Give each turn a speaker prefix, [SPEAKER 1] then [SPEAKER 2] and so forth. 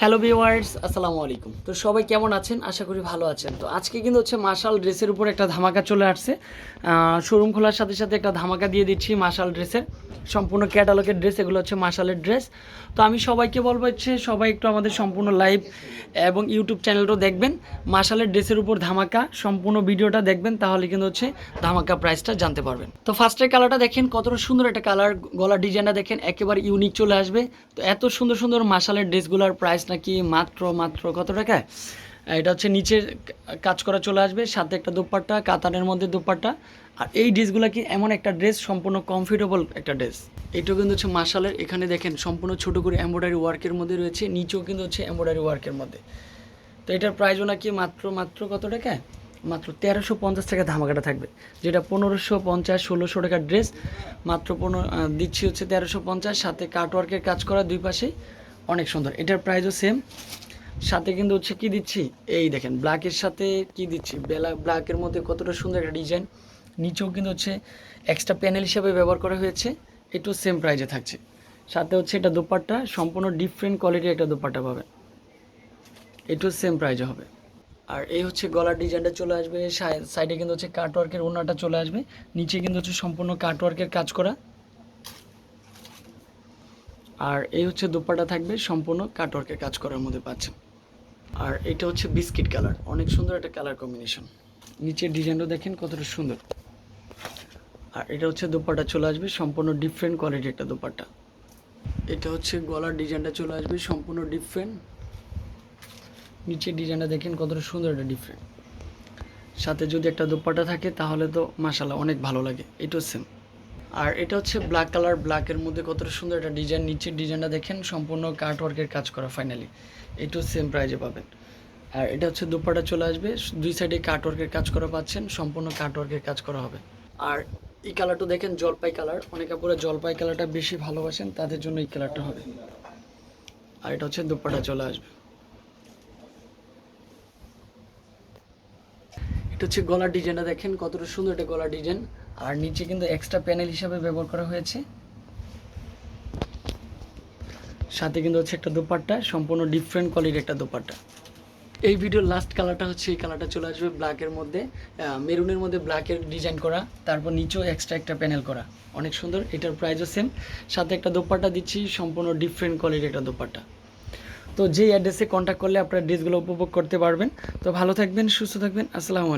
[SPEAKER 1] Hello viewers আসসালামু আলাইকুম। তো সবাই কেমন আছেন? আশা করি ভালো আছেন। তো আজকে কিন্তু হচ্ছে মার্শাল ড্রেসের উপর একটা ধামাকা চলে আসছে। শোরুম খোলার সাথে সাথে একটা ধামাকা দিয়ে দিচ্ছি মার্শাল ড্রেসের সম্পূর্ণ ক্যাটালগের ড্রেস এগুলো হচ্ছে মার্শালের ড্রেস তো আমি সবাইকে বলব হচ্ছে, সবাই একটু আমাদের সম্পূর্ণ লাইভ এবং ইউটিউব চ্যানেলটাও দেখবেন। মার্শালের ড্রেসের উপর ধামাকা, সম্পূর্ণ ভিডিওটা দেখবেন, তাহলে কিন্তু হচ্ছে ধামাকা প্রাইসটা জানতে পারবেন। তো ফার্স্টের কালারটা দেখেন কতটা সুন্দর একটা কালার গলার ডিজাইনটা দেখেন, একেবারে ইউনিক চলে আসবে। তো এত সুন্দর সুন্দর মার্শালের ড্রেসগুলোর প্রাইস নাকি মাত্র মাত্র কত টাকা? এটা হচ্ছে নিচের কাজ করা চলে আসবে, সাথে একটা দুপাট্টা, কাতানের মধ্যে দুপাট্টা। আর এই ড্রেসগুলো কি এমন একটা ড্রেস? সম্পূর্ণ কমফোর্টেবল একটা ড্রেস। এটাও কিন্তু হচ্ছে মার্শালের এখানে দেখেন সম্পূর্ণ ছোটো করে এমব্রয়ডারি ওয়ার্কের মধ্যে রয়েছে, নিচেও কিন্তু হচ্ছে এমব্রয়ডারি ওয়ার্কের মধ্যে। তো এটার প্রাইসও নাকি মাত্র মাত্র কত টাকা? মাত্র তেরোশো পঞ্চাশ টাকা ধামাকাটা থাকবে। যেটা পনেরোশো পঞ্চাশ, ষোলোশো টাকার ড্রেস। মাত্র পনেরো দিচ্ছি হচ্ছে তেরোশো পঞ্চাশ, সাথে কাটওয়ার্কের কাজ করা দুই পাশে অনেক সুন্দর। এটার প্রাইসও সেম সাথে কিন্তু হচ্ছে কি দিচ্ছি? এই দেখেন ব্ল্যাকের সাথে কি দিচ্ছি? বেলা ব্ল্যাকের মধ্যে কতটা সুন্দর একটা ডিজাইন নিচেও কিন্তু হচ্ছে এক্সট্রা প্যানেল হিসাবে ব্যবহার করা হয়েছে। এটাও সেম প্রাইজে থাকছে। সাথে হচ্ছে এটা দোপাট্টা, সম্পূর্ণ ডিফারেন্ট কোয়ালিটির একটা দোপাট্টা পাবে। এটাও সেম প্রাইজে হবে। আর এই হচ্ছে গলার ডিজাইনটা চলে আসবে। সাইডে কিন্তু হচ্ছে কাটওয়ার্কের ওনাটা চলে আসবে। নিচে কিন্তু হচ্ছে সম্পূর্ণ কাটওয়ার্কের কাজ করা। আর এই হচ্ছে দুপাটা থাকবে সম্পূর্ণ কাটওয়ার্কের কাজ করার মধ্যে পাচ্ছেন। আর এটা হচ্ছে বিস্কিট কালার, অনেক সুন্দর একটা কালার কম্বিনেশন। নিচের ডিজাইনটা দেখেন কতটা সুন্দর। আর এটা হচ্ছে দোপাট্টা চলে আসবে, সম্পূর্ণ ডিফারেন্ট কোয়ালিটির একটা দোপাট্টা এটা হচ্ছে গলার ডিজাইনটা চলে আসবে, সম্পূর্ণ ডিফারেন্ট নিচের ডিজাইনটা দেখেন কতটা সুন্দর একটা ডিফারেন্ট সাথে যদি একটা দোপাট্টা থাকে তাহলে তো মাসাল্লাহ অনেক ভালো লাগে, এটাও সেম আর এটা হচ্ছে ব্ল্যাক কালার ব্ল্যাকের মধ্যে কতটা সুন্দর একটা ডিজাইন নিচের ডিজাইনটা দেখেন, সম্পূর্ণ কার্ট ওয়ার্কের কাজ করা ফাইনালি এটাও সেম প্রাইজে পাবেন। আর এটা হচ্ছে দুপাটা চলে আসবে, দুই সাইডে কার্ট ওয়ার্কের কাজ করা পাচ্ছেন, সম্পূর্ণ কার্ট ওয়ার্কের কাজ করা হবে। আর এই কালারটা দেখেন, জলপাই কালার অনেকে পুরো জলপাই কালারটা বেশি ভালোবাসেন, তাদের জন্য এই কালারটা হবে। আর এটা হচ্ছে দুপাটা চলে আসবে। এটা হচ্ছে গলার ডিজাইনটা দেখেন, কতটা সুন্দর একটা গলার ডিজাইন আর নিচে কিন্তু এক্সট্রা প্যানেল হিসাবে ব্যবহার করা হয়েছে। সাথে কিন্তু হচ্ছে একটা দোপাট্টা, সম্পূর্ণ ডিফারেন্ট কোয়ালিটির একটা দোপাট্টা। এই ভিডিওর লাস্ট কালারটা হচ্ছে, এই কালারটা চলে আসবে ব্ল্যাকের মধ্যে। মেরুনের মধ্যে ব্ল্যাকের ডিজাইন করা, তারপর নিচেও এক্সট্রা একটা প্যানেল করা। অনেক সুন্দর, এটার প্রাইসও সেম সাথে একটা দোপাট্টা দিচ্ছি, সম্পূর্ণ ডিফারেন্ট কোয়ালিটির একটা দোপাট্টা। তো যেই অ্যাড্রেসে কন্ট্যাক্ট করলে আপনার ড্রেসগুলো উপভোগ করতে পারবেন। তো ভালো থাকবেন, সুস্থ থাকবেন, আসসালামু আলাইকুম।